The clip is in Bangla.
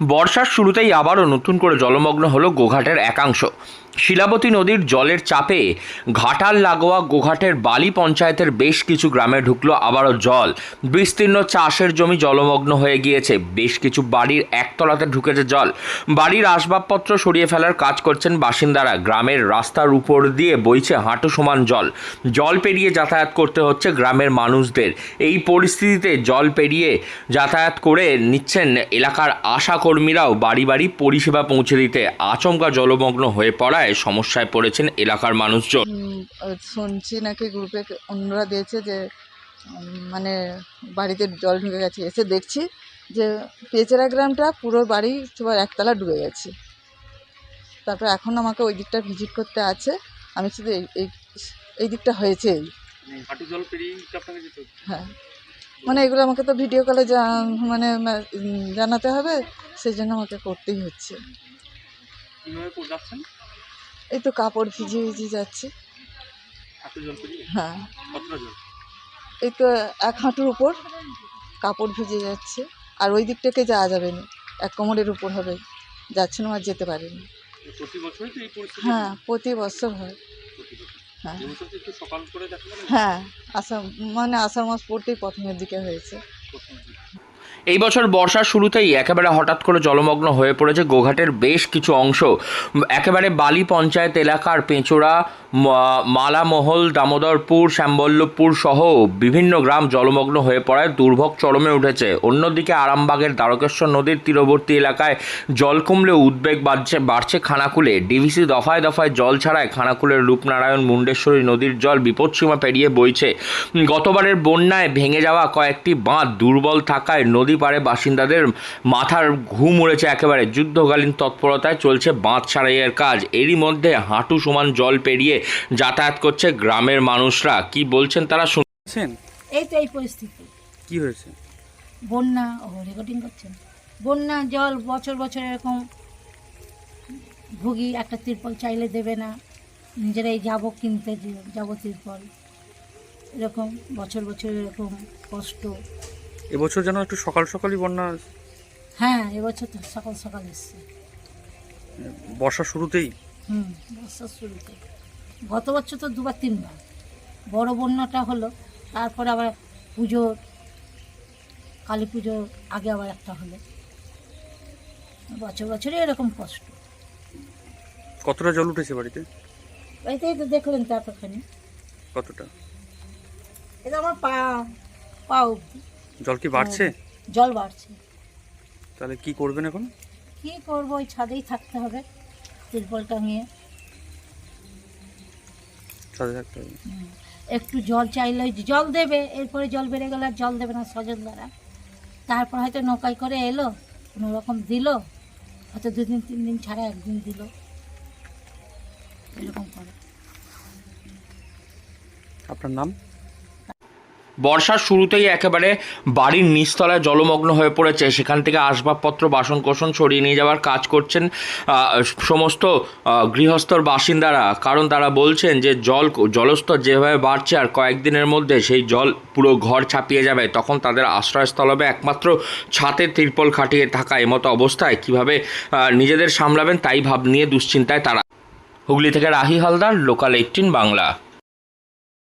বর্ষার শুরুতেই আবারও নতুন করে জলমগ্ন হলো গোঘাটের একাংশ। শিলাবতী নদীর জলের চাপে ঘাটাল লাগোয়া গোঘাটের বালি পঞ্চায়েতের বেশ কিছু গ্রামে ঢুকলো আবারও জল। বিস্তীর্ণ চাষের জমি জলমগ্ন হয়ে গিয়েছে। বেশ কিছু বাড়ির একতলাতে ঢুকেছে জল। বাড়ির আসবাবপত্র সরিয়ে ফেলার কাজ করছেন বাসিন্দারা। গ্রামের রাস্তার উপর দিয়ে বইছে হাঁটু সমান জল। জল পেরিয়ে যাতায়াত করতে হচ্ছে গ্রামের মানুষদের। এই পরিস্থিতিতে জল পেরিয়ে যাতায়াত করে নিচ্ছেন এলাকার আশাকর্মীরাও বাড়ি বাড়ি পরিষেবা পৌঁছে দিতে আচমকা জলমগ্ন হয়ে পড়ায়। সমস্যায় পড়েছেন এলাকার মানুষজন। শুনছি নাকি গ্রুপে অন্যরা দিয়েছে যে মানে বাড়িতে জল ঢুকে গেছে। এসে দেখছি যে পেচেরা গ্রামটা পুরো বাড়ি সবার একতলা ডুবে গেছে। তারপর এখন আমাকে ওই দিকটা ভিজিট করতে আছে। আমি শুধু এই এই এই দিকটা হয়েছে। হচ্ছে? হ্যাঁ। মানে এগুলো আমাকে তো ভিডিও কলে মানে জানাতে হবে সেই জন্য আমাকে করতেই হচ্ছে। কীভাবে যাচ্ছেন? এই তো কাপড় ভিজিয়ে ভিজে যাচ্ছে। হ্যাঁ। এই তো এক হাঁটুর উপর কাপড় ভিজে যাচ্ছে। আর ওই দিকটাকে যাওয়া যাবে না। এক কোমরের উপর হবে। যাচ্ছে না আর যেতে পারেনি হ্যাঁ। প্রতি বছর হয়। হ্যাঁ। হ্যাঁ আষাঢ় মানে আষাঢ় মাস পড়তেই প্রথমের দিকে হয়েছে। এই বছর বর্ষার শুরুতেই একেবারে হঠাৎ করে জলমগ্ন হয়ে পড়েছে গোঘাটের বেশ কিছু অংশ। একেবারে বালি পঞ্চায়েত এলাকার পেঁচোড়া মালামহল, দামোদরপুর, শ্যামবল্লভপুর সহ বিভিন্ন গ্রাম জলমগ্ন হয়ে পড়ায় দুর্ভোগ চরমে উঠেছে। অন্যদিকে আরামবাগের দ্বারকেশ্বর নদীর তীরবর্তী এলাকায় জল কমলেও উদ্বেগ বাড়ছে বাড়ছে খানাকুলে। ডিভিসি দফায় দফায় জল ছাড়ায় খানাকুলের রূপনারায়ণ মুন্ডেশ্বরী নদীর জল বিপদসীমা পেরিয়ে বইছে। গতবারের বন্যায় ভেঙে যাওয়া কয়েকটি বাঁধ দুর্বল থাকায় নদী পাড়ে বাসিন্দাদের মাথার ঘুম উড়েছে একেবারে। যুদ্ধকালীন তৎপরতায় চলছে বাঁধ সারাইয়ের কাজ। এরই মধ্যে হাঁটু সমান জল পেরিয়ে যাতায়াত করছে গ্রামের মানুষরা। কি বলছেন তারা শুন আছেন? এই তো এই পরিস্থিতি। কি হয়েছে? বন্যা ও রেকর্ডিং করছেন? বন্যা জল বছর বছর এরকম ভুগি একটা তিরপল চাইলে দেবে না। নিজেরাই যাব কিনতে যাব তিরপল। এরকম বছর বছর এরকম কষ্ট। এবছর যেন একটু সকাল সকালই বন্যা হ্যাঁ এবছর তো সকাল সকাল এসছে। বর্ষা শুরুতেই? হুম বর্ষার শুরুতে গত বছর তো দুবার তিনবার। বড় বন্যাটা হলো তারপরে আবার পুজোর কালী পুজোর আগে আবার একটা হলো। বছর বছরই এরকম কষ্ট। কতটা জল উঠেছে বাড়িতে? এইটাই তো দেখলেন তারপরখানে কতটা? এটা আমার পা পা অবধি। জল কি বাড়ছে? জল বাড়ছে। তাহলে কি করবেন এখন? কী করব ওই ছাদেই থাকতে হবে তিরপল টাঙিয়ে সাথে থাকতে হবে। একটু জল চাইলে জল দেবে এরপরে জল বেড়ে গেলে আর জল দেবে না সজল দ্বারা। তারপর হয়তো নৌকায় করে এলো কোনো রকম দিল হয়তো দুদিন তিন দিন ছাড়া একদিন দিল। এরকম করে। আপনার নাম? বর্ষার শুরুতেই একেবারে বাড়ির নিচতলায় জলমগ্ন হয়ে পড়েছে। সেখান থেকে আসবাবপত্র বাসন কোসন সরিয়ে নিয়ে যাওয়ার কাজ করছেন সমস্ত গৃহস্থর বাসিন্দারা। কারণ তারা বলছেন যে জল, জলস্তর যেভাবে বাড়ছে আর কয়েকদিনের মধ্যে সেই জল পুরো ঘর ছাপিয়ে যাবে, তখন তাদের আশ্রয়স্থল হবে একমাত্র ছাদের তিরপল খাটিয়ে থাকা এমতো অবস্থায়। কীভাবে নিজেদের সামলাবেন তাই ভাব নিয়ে দুশ্চিন্তায় তারা। হুগলি থেকে রাহি হালদার লোকাল এইটিন বাংলা।